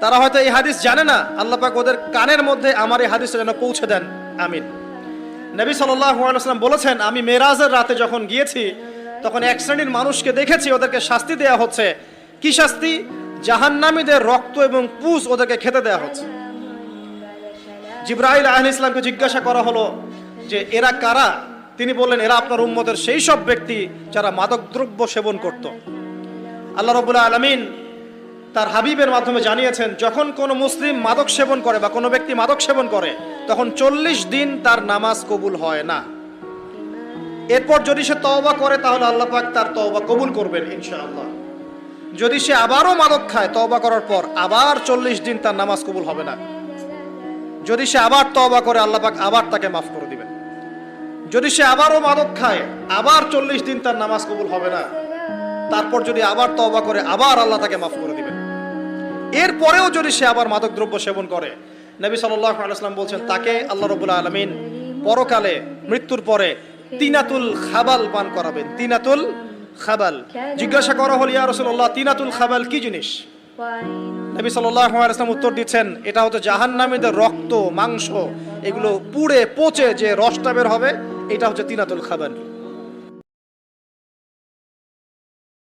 তারা হয়তো এই হাদিস জানে না। আল্লাহ পাক ওদের কানের মধ্যে আমার এই হাদিসটা যেন পৌঁছে দেন। আমিন। নবী সাল্লাম বলেছেন, আমি মেরাজের রাতে যখন গিয়েছি, তখন এক শ্রেণির মানুষকে দেখেছি, ওদেরকে শাস্তি দেয়া হচ্ছে। কি শাস্তি? জাহান্নামীদের রক্ত এবং পুষ ওদেরকে খেতে দেয়া হচ্ছে। জিব্রাহিল আহন ইসলামকে জিজ্ঞাসা করা হলো যে, এরা কারা? তিনি বললেন, এরা আপনার উম্মতের সেই সব ব্যক্তি যারা মাদকদ্রব্য সেবন করত। আল্লাহ রবুল্লাহ আলমিন তার হাবিবের মাধ্যমে জানিয়েছেন, যখন কোনো মুসলিম মাদক সেবন করে বা কোনো ব্যক্তি মাদক সেবন করে, তখন চল্লিশ দিন তার নামাজ কবুল হয় না। এরপর যদি সে তওবা করে, তাহলে আল্লাহ পাক তার তওবা কবুল করবেন, ইনশাআল্লাহ। যদি সে আবারও মাদক খায় তওবা করার পর, আবার চল্লিশ দিন তার নামাজ কবুল হবে না। যদি সে আবার তওবা করে, আল্লাহ পাক আবার তাকে মাফ করে দিবেন। যদি সে আবারও মাদক খায়, আবার চল্লিশ দিন তার নামাজ কবুল হবে না। তারপর যদি আবার তওবা করে, আবার আল্লাহ তাকে মাফ করে দিবেন। এরপরেও যদি সে আবার মাদক দ্রব্য সেবন করে, নবী সাল্লাম বলছেন, তাকে আল্লাহ রবুল্লা আলমিন পরকালে মৃত্যুর পরে তিনাতুল খাবাল পান করাবেন। তিনাতুল খাবাল। জিজ্ঞাসা করা হল, ইয়া রসুল্লাহ তিনাতুল খাবাল কি জিনিস? নবী সাল্লাম উত্তর দিচ্ছেন, এটা হচ্ছে জাহান্নামীদের রক্ত, মাংস, এগুলো পুড়ে পচে যে রসটা বের হবে, এটা হচ্ছে তিনাতুল খাবাল।